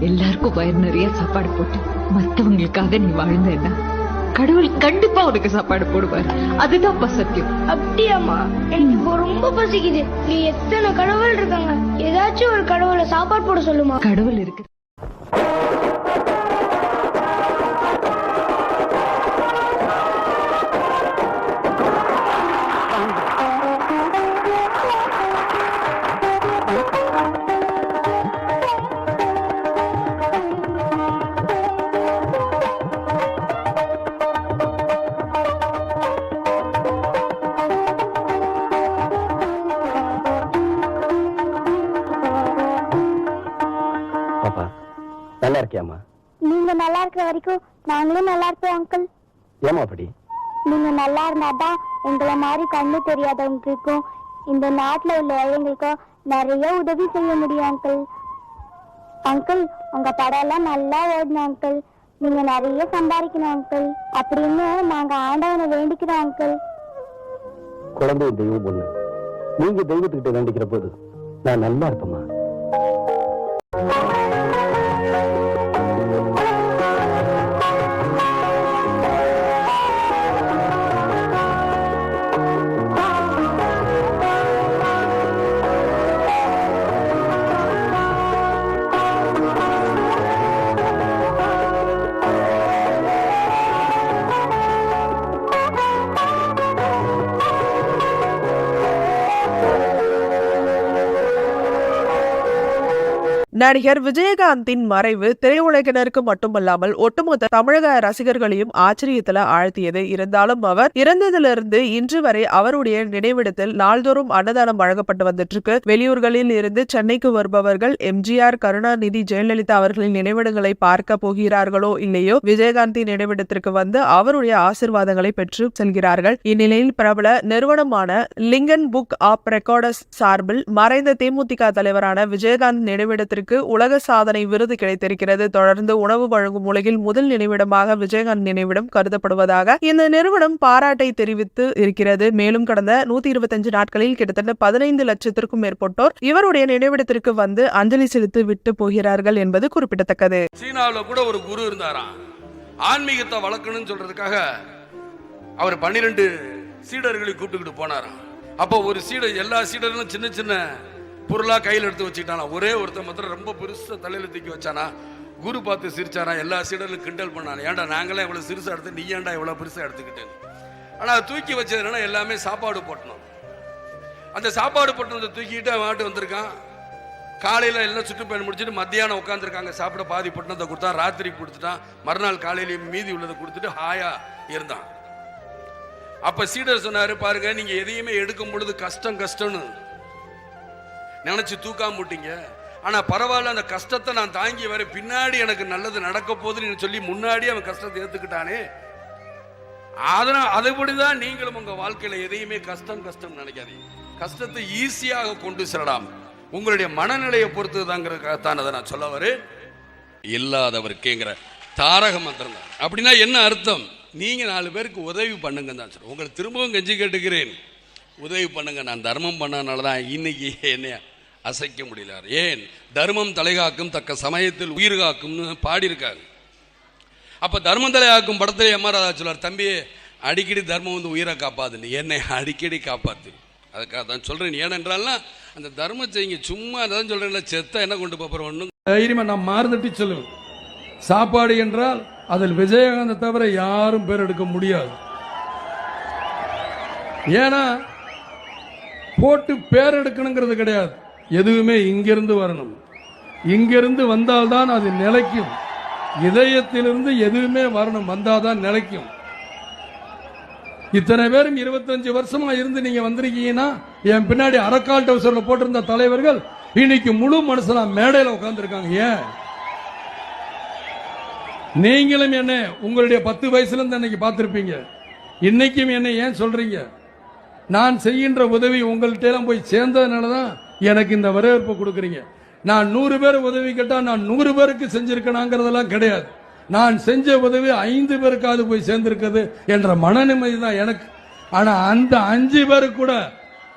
எல்லாருக்கும் வயிறு நிறைய சாப்பாடு போட்டு மத்தவங்களுக்காக நீ வாழ்ந்தேன்னா கடவுள் கண்டிப்பா உனக்கு சாப்பாடு போடுவார். அதுதான்ப்பா சத்தியம். அப்படியாம்மா? எனக்கு ரொம்ப பசிக்குது. நீ எத்தனை கடவுள் இருக்காங்க? ஏதாச்சும் ஒரு கடவுளை சாப்பாடு போட சொல்லுமா? கடவுள் இருக்கு. பாப்பா நல்லா இருக்கியாம்மா? நீங்க நல்லா இருக்கிற வரைக்கும் நாங்களும் நல்லா இருப்போம் அங்கிள் ஏமா அப்படி? நீங்க நல்லா இருந்தாதான் எங்களை மாதிரி கண்ணு தெரியாதவங்களுக்கும் இந்த நாட்டுல உள்ள ஏழைங்களுக்கும் நிறைய உதவி செய்ய முடியும் அங்கிள் அங்கிள் உங்க படம் எல்லாம் நல்லா ஓடணும் அங்கிள் நீங்க நிறைய சம்பாதிக்கணும் அங்கிள் அப்படின்னு நாங்க ஆண்டவனை வேண்டிக்கிறோம் அங்கிள் குழந்தை தெய்வம் ஒண்ணு நீங்க தெய்வத்துக்கிட்ட வேண்டிக்கிற போது நான் நல்லா இருப்பேம்மா. நடிகர் விஜயகாந்தின் மறைவு திரையுலகினருக்கு மட்டுமல்லாமல் ஒட்டுமொத்த தமிழக ரசிகர்களையும் ஆச்சரியத்தில் ஆழ்த்தியது. இருந்தாலும் அவர் இறந்ததிலிருந்து இன்று வரை அவருடைய நினைவிடத்தில் நாள்தோறும் அன்னதானம் வழங்கப்பட்டு வந்துட்டு இருக்கு வெளியூர்களில் இருந்து சென்னைக்கு வருபவர்கள் எம்ஜிஆர் கருணாநிதி ஜெயலலிதா அவர்களின் நினைவிடங்களை பார்க்க போகிறார்களோ இல்லையோ விஜயகாந்தி நினைவிடத்திற்கு வந்து அவருடைய ஆசிர்வாதங்களை பெற்று செல்கிறார்கள். இந்நிலையில் பிரபல நிறுவனமான லிங்கன் புக் ஆப் ரெக்கார்டர்ஸ் சார்பில் மறைந்த தேமுதிக தலைவரான விஜயகாந்த் நினைவிடத்திற்கு உலக சாதனை விருது கிடைத்திருக்கிறது. தொடர்ந்து உணவு வழங்கும் உலகில் முதல் நினைவிடமாக விஜயகாந்த் நினைவிடம் கருதப்படுவதாக இந்த நிறுவனம் பாராட்டை தெரிவித்து இருக்கிறது. மேலும் கடந்த நூத்தி இருபத்தஞ்சு நாட்களில் கிட்டத்தட்ட பதினைந்து லட்சத்திற்கும் மேற்பட்டோர் இவருடைய நினைவிடத்திற்கு வந்து அஞ்சலி செலுத்தி விட்டு போகிறார்கள் என்பது குறிப்பிடத்தக்கது. சீனாவில் கூட ஒரு குரு இருந்தாராம் ஆன்மீகத்தை வளர்க்கணும்னு சொல்றதுக்காக அவர் பன்னிரெண்டு சீடர்களை கூப்பிட்டுக்கிட்டு போனாராம். அப்போ ஒரு சீடர் எல்லா சீடர்களும் சின்ன சின்ன பொருளாக கையில் எடுத்து வச்சுக்கிட்டானா. ஒரே ஒருத்தன் மாத்திரம் ரொம்ப பெருசாக தலையில் தூக்கி வச்சானா. குரு பார்த்து சிரிச்சானா. எல்லா சீடர்களும் கிண்டல் பண்ணானா. ஏன்டா நாங்களே இவ்வளோ சிறுசாக எடுத்து நீ ஏன்டா இவ்வளோ பெருசாக எடுத்துக்கிட்டேன் ஆனால் தூக்கி வச்சது எல்லாமே சாப்பாடு போட்டணும். அந்த சாப்பாடு போட்டதை தூக்கிட்டு அவன் மாட்டு வந்திருக்கான். காலையில் எல்லாம் சுற்றுப்பயணம் முடிச்சுட்டு மத்தியானம் உட்காந்துருக்காங்க சாப்பிட பாதி பட்டினத்தை கொடுத்தான். ராத்திரி கொடுத்துட்டான். மறுநாள் காலையிலையும் மீதி உள்ளதை கொடுத்துட்டு ஹாயா இருந்தான். அப்போ சீடர் சொன்னார் பாருங்க நீங்கள் எதையுமே எடுக்கும் பொழுது கஷ்டம் கஷ்டம்னு. நினைச்சு தூக்காம விட்டீங்க ஆனா பரவாயில்ல அந்த கஷ்டத்தை நான் தாங்கி வர பின்னாடி எனக்கு நல்லது நடக்க போகுதுன்னு சொல்லி முன்னாடி அவன் கஷ்டத்தை ஏத்துக்கிட்டானே. அதனால் அதுபடிதான் நீங்களும் உங்க வாழ்க்கையில எதையுமே கஷ்டம் கஷ்டம் நினைக்காதீங்க. கஷ்டத்தை ஈஸியாக கொண்டு செல்லலாம். உங்களுடைய மனநிலையை பொறுத்து தாங்கிறதுக்காகத்தான் அதை நான் சொல்ல வரு இல்லாதவருக்குங்கிற தாரக மந்திரம் தான் அப்படின்னா என்ன அர்த்தம்? நீங்க நாலு பேருக்கு உதவி பண்ணுங்க தான் சொல்றேன். உங்களை திரும்பவும் கெஞ்சி கேட்டுக்கிறேன். உதவி பண்ணுங்க நான் தர்மம் பண்ணனால தான் இன்னைக்கு என்னையா அசைக்க முடியலார் ஏன்? தர்மம் தலைகாக்கும் தக்க சமயத்தில் உயிர் காக்கும்னு பாடியிருக்காங்க அப்போ தர்மம் தலைகாக்கும் படத்துல எம் ஆர் ராதா தம்பி அடிக்கடி தர்மம் வந்து உயிரை காப்பாதுன்னு என்னை அடிக்கடி காப்பாத்து. அதுக்காக தான் சொல்கிறேன் ஏனென்றால்னா அந்த தர்மம் செய்யுங்க சும்மா அதான் சொல்றேன்ல செத்த என்ன கொண்டு போகிறோம் ஒன்றும் தைரியமா நான் மாறுதட்டி சொல்லுவேன் சாப்பாடு என்றால் அதில் விஜயகாந்த் தவிர யாரும் பேர் எடுக்க முடியாது. ஏன்னா போட்டு பேர் எடுக்கணுங்கிறது கிடையாது. எதுவுமே இங்கிருந்து வரணும். இங்கிருந்து வந்தால்தான் அது நிலைக்கும். இதயத்திலிருந்து எதுவுமே வரணும் வந்தாதான் நிலைக்கும். இத்தனை பேரும் இருபத்தஞ்சு வருஷமா இருந்து நீங்க வந்திருக்கீங்கன்னா என் பின்னாடி அரக்கால் டவுசர்ல போட்டிருந்த தலைவர்கள் இன்னைக்கு முழு மனுஷனா மேடையில் உட்கார்ந்துருக்காங்க. ஏன்? நீங்களும் என்ன உங்களுடைய பத்து வயசுல இருந்து அன்னைக்கு பார்த்திருப்பீங்க. இன்னைக்கும் என்ன ஏன் சொல்றீங்க? நான் செய்கின்ற உதவி உங்கள்கிட்ட எல்லாம் போய் சேர்ந்ததுனால தான் எனக்கு இந்த வரவேற்பு கொடுக்குறீங்க. நான் நூறு பேர் உதவி கேட்டால் நான் நூறு பேருக்கு செஞ்சிருக்கணாங்கிறதெல்லாம் கிடையாது. நான் செஞ்ச உதவி ஐந்து பேருக்காவது போய் சேர்ந்திருக்கிறது என்ற மன நிம்மதி தான் எனக்கு. ஆனால் அந்த அஞ்சு பேரு கூட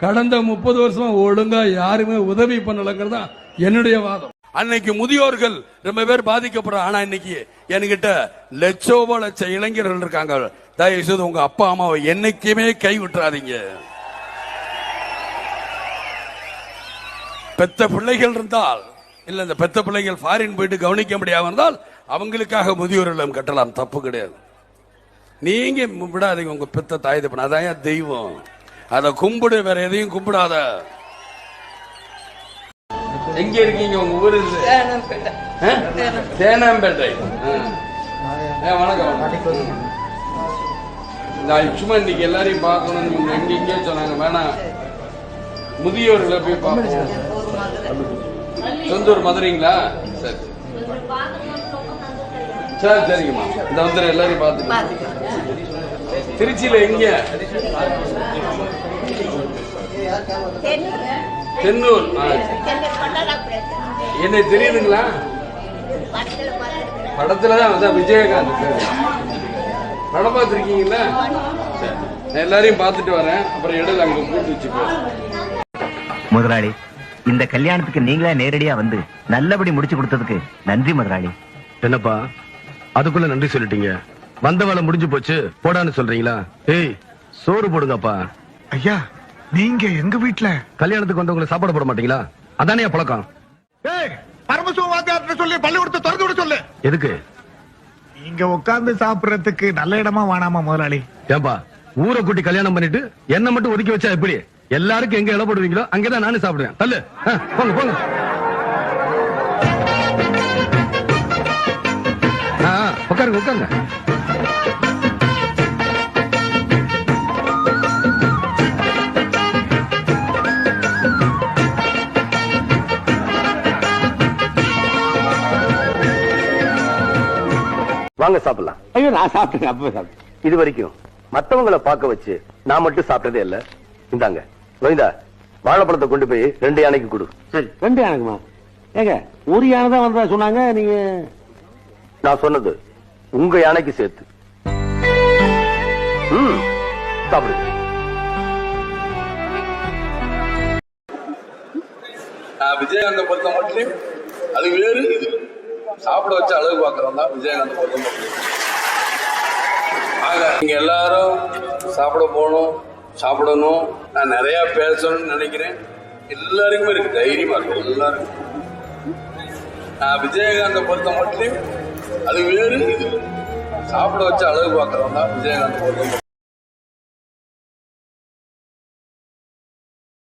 கடந்த முப்பது வருஷமா ஒழுங்கா யாருமே உதவி பண்ணலங்கிறது தான் என்னுடைய வாதம். அன்னைக்கு முதியோர்கள் ரொம்ப பேர் பாதிக்கப்படுறோம் ஆனா இன்னைக்கு என்கிட்ட லட்சோப லட்ச இளைஞர்கள் இருக்காங்க. தயவு செய்து உங்க அப்பா அம்மாவை என்னைக்குமே கை விட்டுறாதீங்க பெத்த பிள்ளைகள் இருந்தால் இல்ல இந்த பெத்த பிள்ளைகள் ஃபாரின் போயிட்டு கவனிக்க முடியாம இருந்தால் அவங்களுக்காக முதியோர் இல்லம் கட்டலாம். தப்பு கிடையாது. நீங்க விடாதீங்க உங்க பெத்த தாய் தப்பன அதான் தெய்வம். அதை கும்பிடு வேற எதையும் கும்பிடாத. எங்க இருக்கீங்க உங்க ஊர்? தேனாம்பேட்டை. வணக்கம். நான் சும்மா இன்னைக்கு எல்லாரையும் பார்க்கணும்னு இவங்க எங்க எங்கேயோ சொன்னாங்க. வேணாம். முதியோர்களை போய் பார்ப்போம். சொந்தூர் மதுரைங்களா? சரி. சரி சரிங்கம்மா. இந்த வந்து எல்லாரையும் பார்த்துட்டு திருச்சியில எங்க? தென்னூர் என்ன தெரியுதுங்களா? படத்துல தான் அதான் விஜயகாந்த் சார். படம் பார்த்துருக்கீங்களா நான் எல்லாரையும் பார்த்துட்டு வரேன். அப்புறம் இடத்துல அங்க கூட்டு வச்சு முதலாளி இந்த கல்யாணத்துக்கு நீங்களே நேரடியா வந்து நல்லபடி முடிச்சு கொடுத்ததுக்கு நன்றி முதலாளி. என்னப்பா? அதுக்குள்ள நன்றி சொல்லிட்டீங்க. வந்த வேலை முடிஞ்சு போச்சு போடான்னு சொல்றீங்களா? ஏய் சோறு போடுங்கப்பா. ஐயா நீங்க எங்க வீட்ல? கல்யாணத்துக்கு வந்தவங்களுக்கு சாப்பாடு போட மாட்டீங்களா? அதானே பழக்கம். ஏய் பரமசிவ வாத்தியார்ட்ட சொல்லி பள்ளிக்கூடத்தை திறந்து விட சொல்லு. எதுக்கு? இங்க உட்கார்ந்து சாப்பிடுறதுக்கு நல்ல இடமா வேணாமா முதலாளி. ஏன்பா ஊரை கூட்டி கல்யாணம் பண்ணிட்டு என்ன மட்டும் ஒதுக்கி வச்சா எப்படி? எல்லாருக்கும் எங்க போடுவீங்களோ அங்கதான் நானும் சாப்பிடுவேன். தள்ளு. போங்க போங்க. உட்காருங்க உட்காருங்க. வாங்க சாப்பிடலாம். ஐயோ நான் சாப்பிட்டேன் அப்பவே சாப்பிட்டேன். இது வரைக்கும் மத்தவங்களை பார்க்க வச்சு நான் மட்டும் சாப்பிட்டதே இல்ல. இந்தாங்க. கோவிந்தா வாழைப்பழத்தை கொண்டு போய் ரெண்டு யானைக்கு கொடு. சரி. ரெண்டு யானைக்குமா? ஏங்க ஒரு யானை தான் வந்ததா சொன்னாங்க நீங்க? நான் சொன்னது உங்க யானைக்கு சேர்த்து. ம் சாப்பிடுங்க விஜயகாந்த பொறுத்த மட்டும் அது வேறு இது. சாப்பிட வச்சு அழகு பார்க்கறோம் தான் விஜயகாந்த பொறுத்த மட்டும் ஆக நீங்க எல்லாரும் சாப்பிட போகணும். சாப்பிடணும். நான் நிறைய பேசணும்னு நினைக்கிறேன். எல்லாருக்குமே இருக்கு. தைரியமா இருக்கு. எல்லாருக்கும். நான் விஜயகாந்த பொறுத்த மட்டும் அது வேறு இது. சாப்பிட வச்சு அழகு பார்க்கறோம் தான் விஜயகாந்த பொறுத்த